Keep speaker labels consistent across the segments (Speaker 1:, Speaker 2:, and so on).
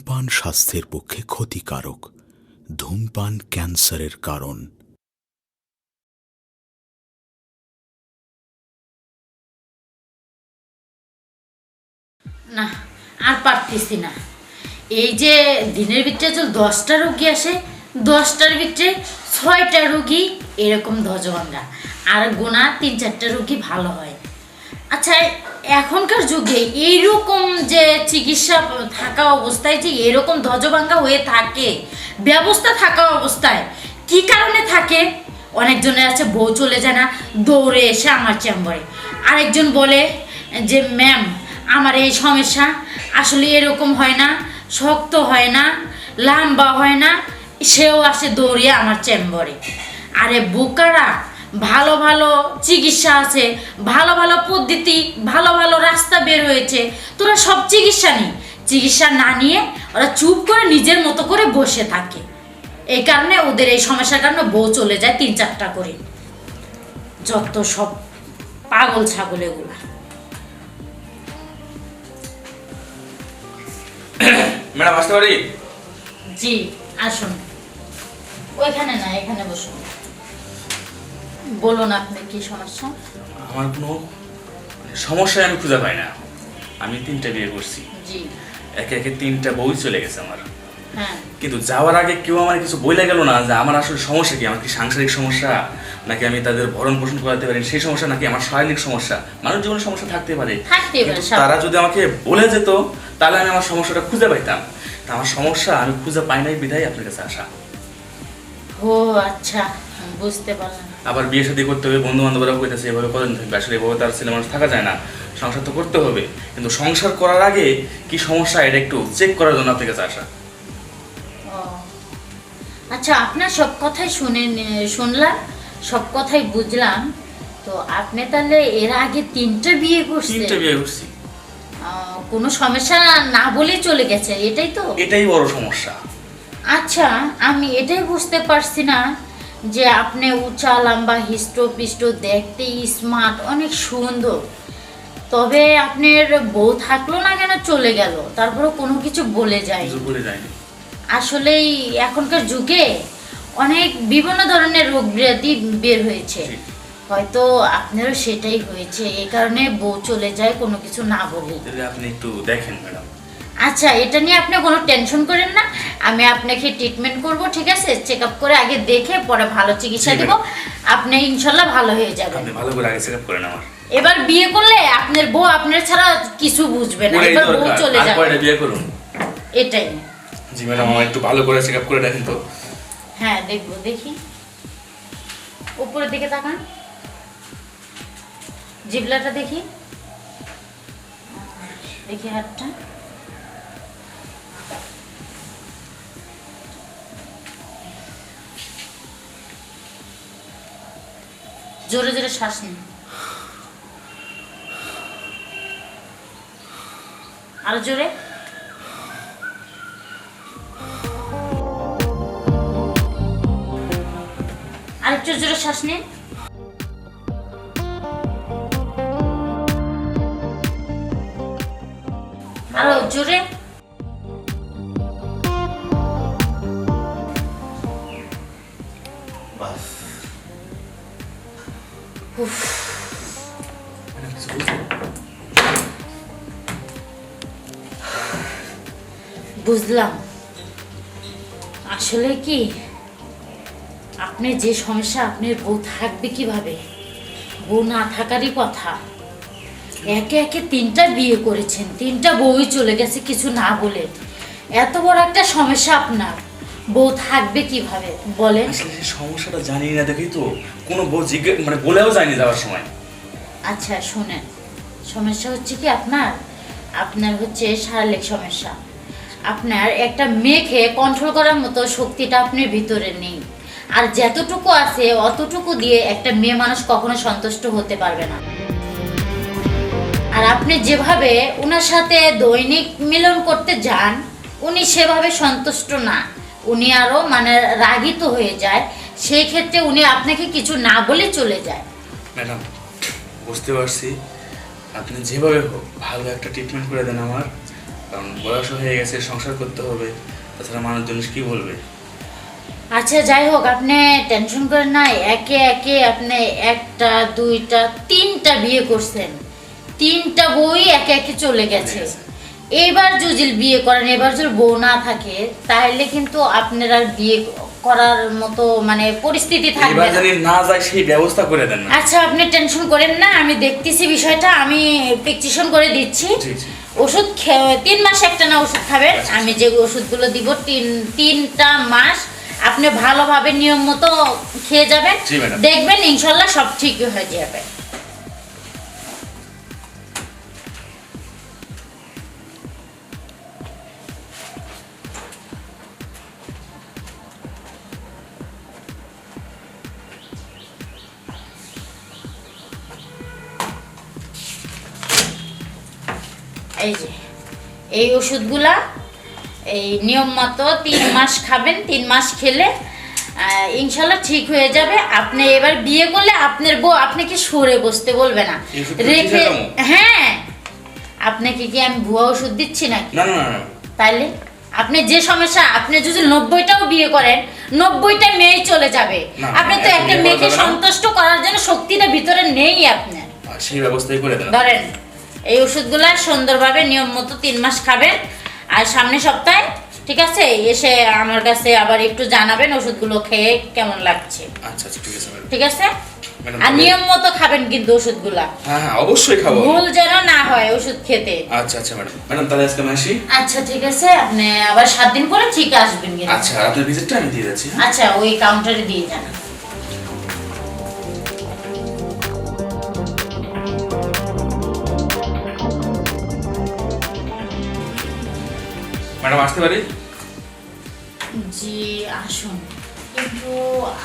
Speaker 1: ধূমপান স্বাস্থ্যের পক্ষে ক্ষতিকারক। ধূমপান ক্যান্সারের কারণ।
Speaker 2: না, আর পারতেছি না। এই যে দিনের ভিতরে যে দশটা রুগী আসে, দশটার ভিতরে ছয়টা রুগী এরকম ধ্বজভাঙ্গা আর গোনা তিন চারটা রুগী ভালো হয়। আচ্ছা এখনকার যুগে এইরকম যে চিকিৎসা থাকা অবস্থায় যে এরকম ধ্বজভাঙ্গা হয়ে থাকে, ব্যবস্থা থাকা অবস্থায়, কি কারণে থাকে? অনেকজনের আছে, বউ চলে যায় না, দৌড়ে এসে আমার চেম্বারে। আরেকজন বলে যে, ম্যাম, আমার এই সমস্যা, আসলে এরকম হয় না, শক্ত হয় না, লম্বা হয় না। সেও আসে দৌড়িয়ে আমার চেম্বারে। আরে, বোকারা! ভালো ভালো চিকিৎসা আছে ভালো ভালো পদ্ধতি ভালো ভালো রাস্তা বের হয়েছে। তোরা সব চিকিৎসা নেই চিকিৎসা না নিয়ে ওরা চুপ করে নিজের মতো করে বসে থাকে। এই কারণে ওদের এই সমস্যার কারণে বউ চলে যায় তিন চারটা করে। যত সব পাগল ছাগল এগুলা।
Speaker 3: ম্যাডাম আসতে পারি?
Speaker 2: জি আসুন। ওইখানে না এখানে বসুন। বলুন আপনি কি সমস্যা?
Speaker 3: আমার কোনো সমস্যায় আমি খুঁজে পাই না। আমি তিনটা বিয়ে করছি।
Speaker 2: জি।
Speaker 3: একে একে তিনটা বই চলে গেছে আমার।
Speaker 2: হ্যাঁ।
Speaker 3: কিন্তু যাওয়ার আগে কেউ আমার কিছু বলে গেল না যে আমার আসলে সমস্যা কি? আমার কি সাংসারিক সমস্যা? নাকি আমি তাদের ভরণ পোষণ করাতে পারি সেই সমস্যা নাকি আমার শারীরিক সমস্যা? মানুষ জীবনে সমস্যা থাকতে পারে। কিন্তু তারা যদি আমাকে বলে যেত তাহলে আমি আমার সমস্যাটা খুঁজে পাইতাম। তা আমার সমস্যা আমি খুঁজে পাই নাই বিধায় আপনার কাছে আসা।
Speaker 2: ও আচ্ছা বুঝতে পারলাম।
Speaker 3: আবার বিয়ে শাদী করতে হবে বন্ধু বান্ধবরা কইতেছে এভাবে করেন থাকবে? আসলে এভাবে তার ছেলে মানুষ থাকা যায় না। সংসার তো করতে হবে। কিন্তু সংসার করার আগে কি সমস্যা এটা একটু চেক করার জন্য আপনার কাছে আসা।
Speaker 2: আচ্ছা আপনার সব কথাই শুনে শুনলাম সব কথাই বুঝলাম। তো আপনি তাহলে এর আগে তিনটা বিয়ে করছেন?
Speaker 3: তিনটা বিয়ে করছি।
Speaker 2: কোনো সমস্যা না বলে চলে গেছে এটাই তো?
Speaker 3: এটাই বড় সমস্যা।
Speaker 2: আচ্ছা আমি এটাই বুঝতে পারছি না যে আপনি উঁচা লম্বা হিষ্ট পিষ্ট দেখতে স্মার্ট অনেক সুন্দর। তবে আপনার বউ থাকল না কেন চলে গেল? তারপরে কোনো কিছু বলে যায় আসলেই এখনকার যুগে অনেক বিভিন্ন ধরনের রোগ ব্যাধি বের হয়েছে। হয়তো আপনারও সেটাই হয়েছে। এই কারণে বউ চলে যায় কোনো কিছু না বলে।
Speaker 3: আপনি একটু দেখেন ম্যাডাম।
Speaker 2: আচ্ছা এটা নিয়ে আপনি কোনো টেনশন করেন না। আমি আপনাকে ট্রিটমেন্ট করব ঠিক আছে? চেক আপ করে আগে দেখে পরে ভালো চিকিৎসা দিব। আপনি ইনশাল্লাহ ভালো হয়ে যাবেন।
Speaker 3: আপনি ভালো করে আগে চেক আপ করেন আমার।
Speaker 2: এবার বিয়ে করলে আপনার বউ আপনার ছাড়া কিছু বুঝবে না। এবার বউ চলে যাবে।
Speaker 3: কয়টা বিয়ে করুন?
Speaker 2: এটাই।
Speaker 3: জি ম্যাডাম আমার একটু ভালো করে চেক আপ করে দেখেন তো।
Speaker 2: হ্যাঁ দেখব দেখি। উপরের দিকে তাকান। জিবলাটা দেখি। দেখি হাতটা। জোরে জোরে শ্বাস নিন। আরও জোরে। আরেকটু জোরে শ্বাস নিন। আরও জোরে। বুঝলাম। আসলে কি, আপনি যে সমস্যা, আপনার বউ থাকবে কীভাবে? বউ না থাকারই কথা। একে একে তিনটা বিয়ে করেছেন, তিনটা বউই চলে গেছে কিছু না বলে। এত বড় একটা সমস্যা আপনার। বউ থাকবে কীভাবে? বলেন।
Speaker 3: আসলে সমস্যাটা জানি না দেখেই তো। কোনো বউ জিজ্ঞেস মানে বলেও যায়নি যাওয়ার সময়।
Speaker 2: আচ্ছা শোনেন। সমস্যা হচ্ছে কি আপনার? আপনার হচ্ছে শারীরিক সমস্যা। আপনার একটা মেয়েকে কন্ট্রোল করার মতো শক্তিটা আপনার ভিতরে নেই। আর যতটুকু আছে অতটুকু দিয়ে একটা মেয়ে মানুষ কখনো সন্তুষ্ট হতে পারবে না। আর আপনি যেভাবে ওনার সাথে দৈনিক মিলন করতে যান উনি সেভাবে সন্তুষ্ট না। উনি আরও মানে রাগিত হয়ে যায় সেই ক্ষেত্রে উনি আপনাকে কিছু না বলে চলে যায়।
Speaker 3: ম্যাডাম বুঝতে পারছি। আপনি যেভাবে হোক ভালো একটা ট্রিটমেন্ট করে দেন আমার কারণ বয়স হয়ে গেছে সংসার করতে হবে তাছাড়া মানুষজন কি বলবে?
Speaker 2: আচ্ছা যাই হোক আপনি টেনশন করেন না একে একে আপনি একটা দুইটা তিনটা বিয়ে করছেন। তিনটা বই একে একে চলে গেছে। এবার যদি বিয়ে করেন এবার যদি বউ না থাকে তাহলে কিন্তু আপনার আর বিয়ে করার মতো মানে পরিস্থিতি থাকবে
Speaker 3: এবার
Speaker 2: না।
Speaker 3: না যায় সেই ব্যবস্থা করে দেন না।
Speaker 2: আচ্ছা আপনি টেনশন করেন না আমি দেখতেছি বিষয়টা আমি প্রেসক্রিপশন করে দিচ্ছি। ওষুধ তিন মাস একটা না ওষুধ খাবেন
Speaker 3: আচ্ছা,
Speaker 2: আমি যে ওষুধগুলো দিব তিন তিনটা মাস আপনি ভালোভাবে নিয়ম মতো খেয়ে যাবেন। দেখবেন ইনশাল্লাহ সব ঠিক হয়ে যাবে। এই যে এই ওষুধগুলা এই নিয়ম মতো তিন মাস খাবেন তিন মাস খেলে ইনশাল্লাহ ঠিক হয়ে যাবে। আপনি এবার বিয়ে করলে আপনার বউ আপনাকে সরে বসতে বলবে না। রেখে
Speaker 3: হয়ে।
Speaker 2: আপনাকে কি আমি ভুয়া ওষুধ দিচ্ছি নাকি? তাইলে আপনি যে সমস্যা আপনি যদি নব্বইটাও বিয়ে করেন নব্বইটা মেয়ে চলে যাবে। আপনি তো একটা মেয়েকে সন্তুষ্ট করার জন্য শক্তিটা ভিতরে নেই আপনার।
Speaker 3: সেই ব্যবস্থাই করে দেন।
Speaker 2: ধরেন এই ওষুধগুলা সুন্দরভাবে নিয়ম মতো তিন মাস খাবেন আর সামনে সপ্তাহে ঠিক আছে? এসে আমার কাছে আবার একটু জানাবেন ওষুধগুলো খেয়ে কেমন লাগছে।
Speaker 3: আচ্ছা আচ্ছা ঠিক আছে
Speaker 2: ঠিক আছে? আর নিয়ম মতো খাবেন কিন্তু ওষুধগুলা।
Speaker 3: হ্যাঁ হ্যাঁ অবশ্যই খাব
Speaker 2: ভুল যেন না হয় ওষুধ খেতে।
Speaker 3: আচ্ছা আচ্ছা ম্যাডাম। ম্যাডাম তাহলে আজকে আমি আসি?
Speaker 2: আচ্ছা ঠিক আছে। আপনি আবার সাত দিন পরে ঠিক আসবেন কিন্তু।
Speaker 3: আচ্ছা আপনার ভিজিটটা আমি দিয়ে যাচ্ছি হ্যাঁ?
Speaker 2: আচ্ছা ওই কাউন্টারে দিয়ে যান।
Speaker 3: ম্যাডাম আসতে পারি?
Speaker 2: জি আসুন। কিন্তু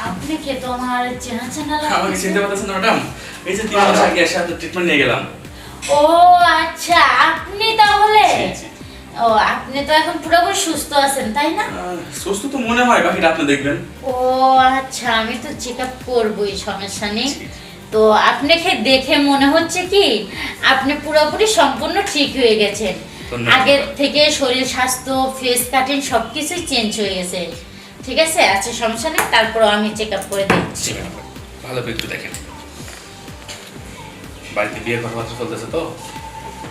Speaker 2: আপনাকে তো আমার চেনা চেনা লাগে
Speaker 3: আমাকে চিনতে পারতেছেন ম্যাডাম? এই যে তিন মাস আগে এসে আপনার ট্রিটমেন্ট নিয়ে গেলাম।
Speaker 2: ও আচ্ছা আপনি তাহলে। ও আপনি তো এখন পুরোপুরি সুস্থ আছেন তাই না?
Speaker 3: সুস্থ তো মনে হয় বাকিটা আপনি দেখবেন।
Speaker 2: ও আচ্ছা আমি তো চেক আপ করবোই সমস্যা নেই। তো আপনাকে দেখে মনে হচ্ছে কি আপনি পুরোপুরি সম্পূর্ণ ঠিক হয়ে গেছেন। আগের থেকে শরীর স্বাস্থ্য ফেস কাটিং সব কিছুই চেঞ্জ হয়ে গেছে। ঠিক আছে? আচ্ছা সমস্যা নেই। তারপরও আমি চেক আপ করে দিচ্ছি।
Speaker 3: ভালো করে একটু দেখেন। বাড়িতে বিয়ের কথাবার্তা চলতেছে তো?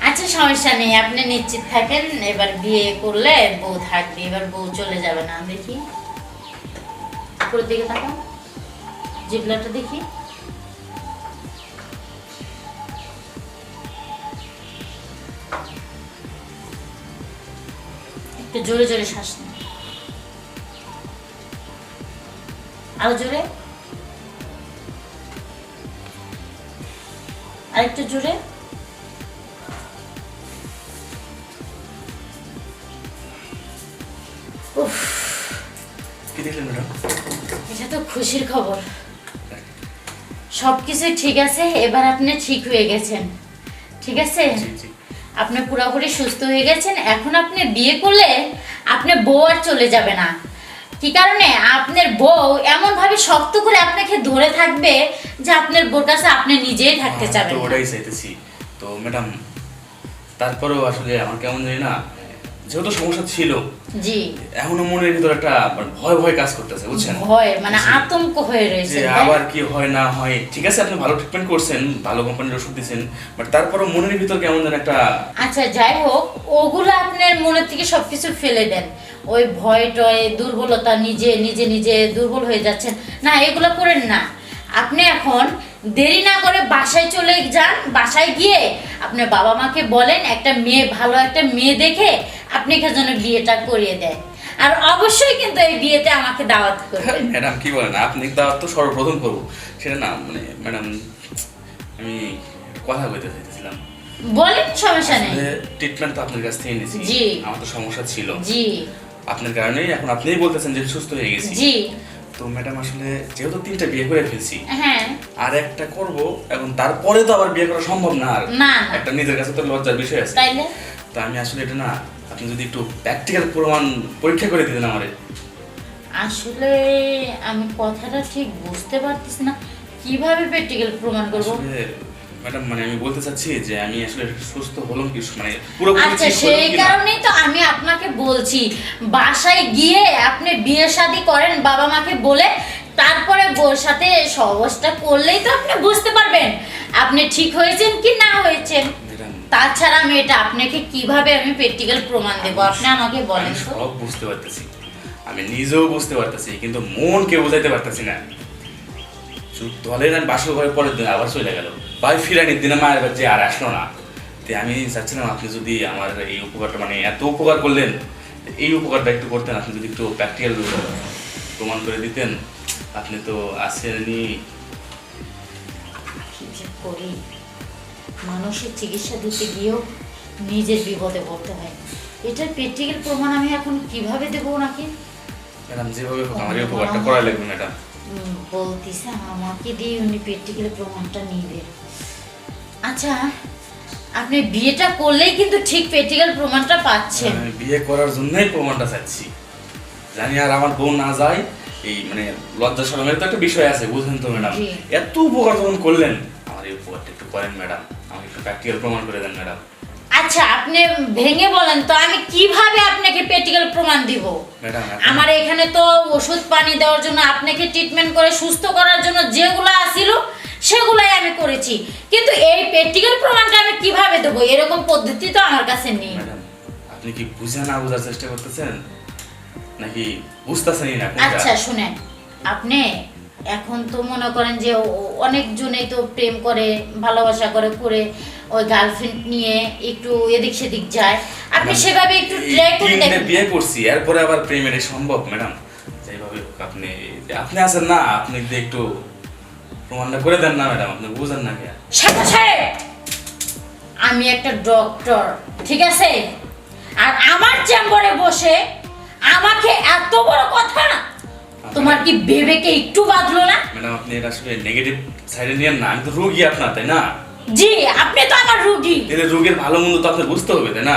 Speaker 2: আচ্ছা সমস্যা নেই। আপনি নিশ্চিত থাকেন এবার বিয়ে করলে বউ থাকবে এবার বউ চলে যাবে না। দেখি। উপরের দিকে তাকান। জিবলাটা দেখি। একটু জোরে জোরে শ্বাস নিন আরও জোরে। আরেকটু জোরে। উফ।
Speaker 3: কি দেখলেন ম্যাডাম?
Speaker 2: এটা তো খুশির খবর। সব কিছুই ঠিক আছে এবার আপনি ঠিক হয়ে গেছেন। ঠিক আছে? আপনি পুরোপুরি সুস্থ হয়ে গেছেন এখন আপনি বিয়ে করলে আপনার বউ আর চলে যাবে না। কি কারণে? আপনার বউ এমন ভাবে শক্ত করে আপনাকে ধরে থাকবে যে আপনার বউর কাছে আপনি নিজেই থাকতে
Speaker 3: হ্যাঁ,
Speaker 2: চাবেন
Speaker 3: তো। ওটাই চাইতেছি। তো ম্যাডাম তারপরেও আসলে আমার কেমন জানি না যেহেতু সমস্যা ছিল
Speaker 2: জি।
Speaker 3: এখনও মনের ভিতর একটা মানে ভয় ভয় কাজ করতেছে বুঝছেন?
Speaker 2: ভয় মানে আতঙ্ক হয়ে রয়েছে
Speaker 3: যে আবার কি হয় না হয় ঠিক আছে আপনি ভালো ট্রিটমেন্ট করছেন ভালো কোম্পানির ওষুধ দিচ্ছেন বাট তারপরও মনের ভিতর কেমন যেন একটা
Speaker 2: আচ্ছা যাই হোক ওগুলো আপনার মনের থেকে সবকিছু ফেলে দেন। ওই ভয় টয় দুর্বলতা নিজে নিজে নিজে দুর্বল হয়ে যাচ্ছেন। না এগুলো করেন না। আপনি এখন দেরি না করে বাসায় চলে যান বাসায় গিয়ে আপনার বাবা মাকে বলেন একটা মেয়ে ভালো একটা মেয়ে দেখে আপনি যেন বিয়েটা করিয়ে দেয় আর অবশ্যই কিন্তু এই বিয়েতে আমাকে দাওয়াত করবেন।
Speaker 3: ম্যাডাম কি বলেন? আপনি দাওয়াত তো সর্বপ্রথম করব। সেটা না মানে ম্যাডাম আমি কথা বলতে চাইতেছিলাম।
Speaker 2: বলেন সমস্যা নেই।
Speaker 3: ট্রিটমেন্ট তো আপনার কাছ থেকে নিয়েছি
Speaker 2: জি।
Speaker 3: আমার তো সমস্যা ছিল।
Speaker 2: জি।
Speaker 3: আপনার কারণেই এখন আপনিই বলতেছেন যে সুস্থ হয়ে গেছি।
Speaker 2: জি।
Speaker 3: তো ম্যাডাম আসলে যেহেতু তিনটা বিয়ে করে ফেলছি
Speaker 2: হ্যাঁ।
Speaker 3: আর একটা করব এখন তারপরে তো আবার বিয়ে করা সম্ভব না আর একটা নিজের কাছে তো লজ্জার বিষয় আছে।
Speaker 2: তাইলে?
Speaker 3: তো আমি আসলে এটা না আপনি যদি একটু প্র্যাকটিক্যাল প্রমাণ পরীক্ষা করে দিতেন আমারে।
Speaker 2: আসলে আমি কথাটা ঠিক বুঝতে পারতেছি না। কীভাবে প্র্যাকটিক্যাল প্রমাণ করব?
Speaker 3: ম্যাডাম মানে আমি বলতে চাচ্ছি যে আমি আসলে সুস্থ হলাম কি মানে পুরোপুরি
Speaker 2: আচ্ছা সেই কারণেই তো আমি আপনাকে বলছি বাসায় গিয়ে আপনি বিয়ে শাদী করেন বাবা মাকে বলে তারপরে বোর সাথে সহজটা করলেই তো আপনি বুঝতে পারবেন। আপনি ঠিক হয়েছেন কি না হয়েছেন। তাছাড়া আমি এটা আপনাকে কীভাবে আমি প্র্যাকটিক্যাল প্রমাণ দেবো? আপনি আমাকে বলেন তো।
Speaker 3: সব বুঝতে পারতেছি। আমি নিজেও বুঝতে পারতেছি কিন্তু মনকে বোঝাইতে পারতেছি না। চুপ দলের আমি বাসর ঘরে পরের দিন আবার চলে গেল। ভাই ফিরানির দিনে মায়ের বাচ্চা আর আসলো না। তে আমি চাচ্ছিলাম আপনি যদি আমার এই উপকারটা মানে এত উপকার করলেন এই উপকারটা একটু করতেন। আপনি যদি একটু প্র্যাকটিক্যাল প্রমাণ করে দিতেন আপনি তো
Speaker 2: যে করি? মানুষের চিকিৎসা দিতে গিয়েও নিজের বিপদে পড়তে হয়। এটার প্র্যাকটিক্যাল প্রমাণ আমি এখন কীভাবে দেবো ওনাকে?
Speaker 3: ম্যাডাম যেভাবে হোক আমার উপকারটা করা লাগবে ম্যাডাম।
Speaker 2: বলতিছে আমাকে দিয়ে উনি প্র্যাকটিক্যাল প্রমাণটা নিবে। আচ্ছা আপনি বিয়েটা করলেই কিন্তু ঠিক প্র্যাকটিক্যাল প্রমাণটা পাচ্ছেন।
Speaker 3: আমি বিয়ে করার জন্যই প্রমাণটা চাচ্ছি। জানি আর আমার বোন না যায় এই মানে লজ্জা শরমের তো একটা বিষয় আছে বুঝলেন তো ম্যাডাম। এত উপকার যখন করলেন আমার এই উপকারটা একটু করেন ম্যাডাম। প্র্যাকটিক্যাল প্রমাণ করে দেন ম্যাডাম
Speaker 2: আচ্ছা আপনি ভেঙে বলেন তো আমি কীভাবে আপনাকে প্র্যাকটিক্যাল প্রমাণ দিব? আমার এখানে তো ওষুধ পানি দেওয়ার জন্য আপনাকে ট্রিটমেন্ট করে সুস্থ করার জন্য যেগুলো আসিল সেগুলাই আমি করেছি। কিন্তু এই প্র্যাকটিক্যাল প্রমাণটা আমি কীভাবে দেবো? এরকম পদ্ধতি তো আমার কাছে নেই।
Speaker 3: আপনি কি বুঝে না বোঝার চেষ্টা করতেছেন? নাকি বুঝতেছেনই না
Speaker 2: আচ্ছা শুনেন। আপনি এখন তো মনে করেন যে অনেকজনেই তো প্রেম করে ভালোবাসা করে করে ওই গার্লফ্রেন্ড নিয়ে একটু এদিক সেদিক যায়। আপনি সেভাবে একটু ট্রাই করে দেখেন।
Speaker 3: বিয়ে করছি এরপরে আবার প্রেমের সম্ভব ম্যাডাম? যেভাবে আপনি আপনি আছেন না আপনি যদি একটু প্রমাণটা করে দেন না ম্যাডাম আপনি বুঝেন না কে।
Speaker 2: আমি একটা ডক্টর ঠিক আছে? আর আমার চেম্বারে বসে আমাকে এত বড় কথা তোমার কি বিবেকে একটু বাঁধলো না?
Speaker 3: ম্যাডাম আপনি এটা আসলে নেগেটিভ সাইডে নিয়েন না। আমি তো রোগী আপনার তাই না?
Speaker 2: জি আপনি তো আমার রুগী।
Speaker 3: এদের রোগের ভালো মন্দ তো আপনার বুঝতে হবে তাই না?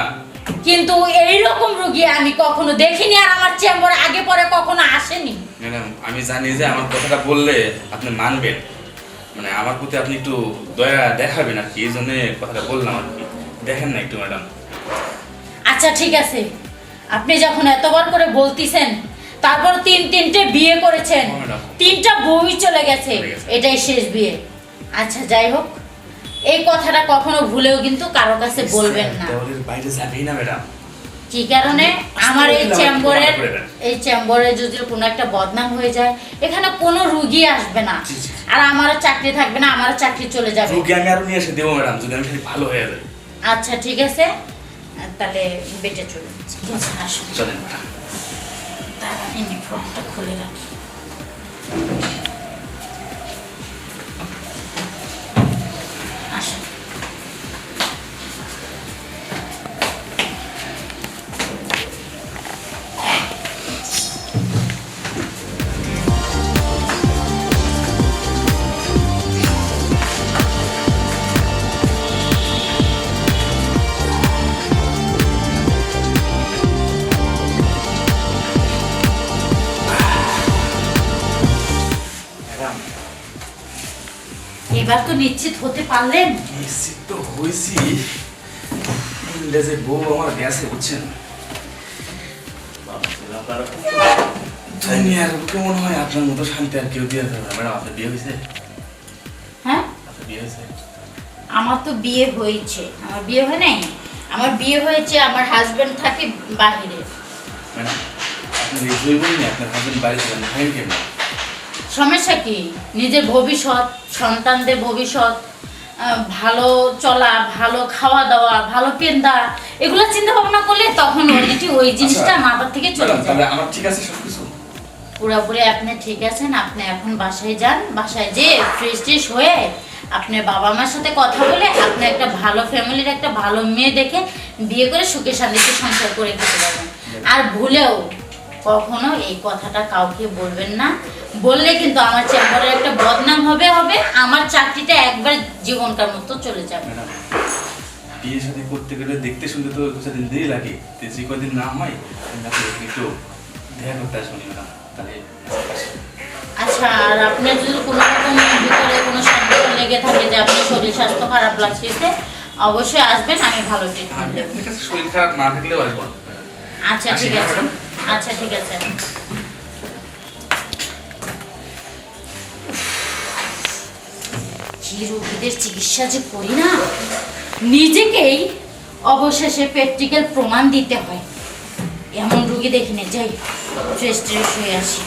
Speaker 2: কিন্তু এই রকম রুগী আমি কখনো দেখিনি আর আমার চেম্বারে আগে পরে কখনো আসেনি।
Speaker 3: ম্যাডাম আমি জানি যে আমার কথাটা বললে আপনি মানবেন। মানে আমার প্রতি আপনি একটু দয়া দেখাবেন আর কি এই জন্য কথাটা বললাম আর কি। দেখেন না একটু ম্যাডাম।
Speaker 2: আচ্ছা ঠিক আছে। আপনি যখন এতবার করে বলতিছেন তারপর তিন তিনটে বিয়ে করেছেন। তিনটা বই চলে গেছে। এটাই শেষ বিয়ে। আচ্ছা যাই হোক। এই কথাটা কখনো ভুলেও কিন্তু কারও কাছে বলবেন না।
Speaker 3: বাইরে যাবেই না ম্যাডাম।
Speaker 2: কি কারণে? আমার এই চেম্বরের এই চেম্বরে যদি কোনো একটা বদনাম হয়ে যায় এখানে কোনো রুগী আসবে না। আর আমারও চাকরি থাকবে না আমারও চাকরি চলে যাবে।
Speaker 3: রোগী আমি আরও নিয়ে এসে দেবো ম্যাডাম যদি আমি খালি ভালো হয়ে যাই।
Speaker 2: আচ্ছা ঠিক আছে। তাহলে বেটে চলুন। আসুন।
Speaker 3: চলেন ম্যাডাম।
Speaker 2: দাঁড়ান ইউনিফর্মটা খুলে রাখি এবার তো নিশ্চিত হতে পারলেন?
Speaker 3: নিশ্চিত তো হয়েছি। বললে বউ আমার গেছে বুঝছেন? মনে হয়? আপনার মতো শান্তি আর কেউ দিয়ে দেবে ম্যাডাম আপনার বিয়ে হয়েছে?
Speaker 2: হ্যাঁ?
Speaker 3: আপনার বিয়ে হয়েছে?
Speaker 2: আমার তো বিয়ে হয়েছে। আমার বিয়ে হয় নাই? আমার বিয়ে হয়েছে আমার হাজবেন্ড থাকে বাহিরে।
Speaker 3: ম্যাডাম আপনার এই দুই হাজবেন্ড
Speaker 2: সমস্যা কি? নিজের ভবিষ্যৎ সন্তানদের ভবিষ্যৎ ভালো চলা ভালো খাওয়া দাওয়া ভালো পেন্দা এগুলো চিন্তা ভাবনা করলে তখন অলরেডি ওই জিনিসটা
Speaker 3: আচ্ছা,
Speaker 2: মাথা থেকে চলে যায়।
Speaker 3: আমার ঠিক আছে সব কিছু
Speaker 2: পুরোপুরি আপনি ঠিক আছেন আপনি এখন বাসায় যান বাসায় যে ফ্রেশ ট্রেশ হয়ে আপনার বাবা মার সাথে কথা বলে আপনি একটা ভালো ফ্যামিলির একটা ভালো মেয়ে দেখে বিয়ে করে সুখে শান্তিতে সংসার করে খেতে পারবেন। আর ভুলেও কখনো এই কথাটা কাউকে বলবেন না। বললে কিন্তু আমার চেম্বারের একটা বদনাম হবে হবে আমার চাকরিটা একবার জীবনকার মতো চলে যাবে।
Speaker 3: বিয়ে সাথে করতে গেলে দেখতে শুনতে তো দু দেরি লাগে। যে কদিন না হয় একটু দেখা করতে আসব ম্যাডাম তাহলে
Speaker 2: আচ্ছা আর আপনার যদি কোনো রকম ভিতরে কোনো শব্দ লেগে থাকে যে আপনার শরীর স্বাস্থ্য খারাপ লাগতেছে অবশ্যই আসবেন আমি ভালো ট্রিটমেন্ট দেবো।
Speaker 3: শরীর খারাপ না থাকলেও আসব।
Speaker 2: আচ্ছা ঠিক আছে। আচ্ছা ঠিক আছে। কি রোগীদের চিকিৎসা যে করি না? নিজেকেই অবশেষে প্র্যাকটিক্যাল প্রমাণ দিতে হয়। এমন রুগী দেখিনি যাই ফ্রেশ ট্রেশ হয়ে আসি।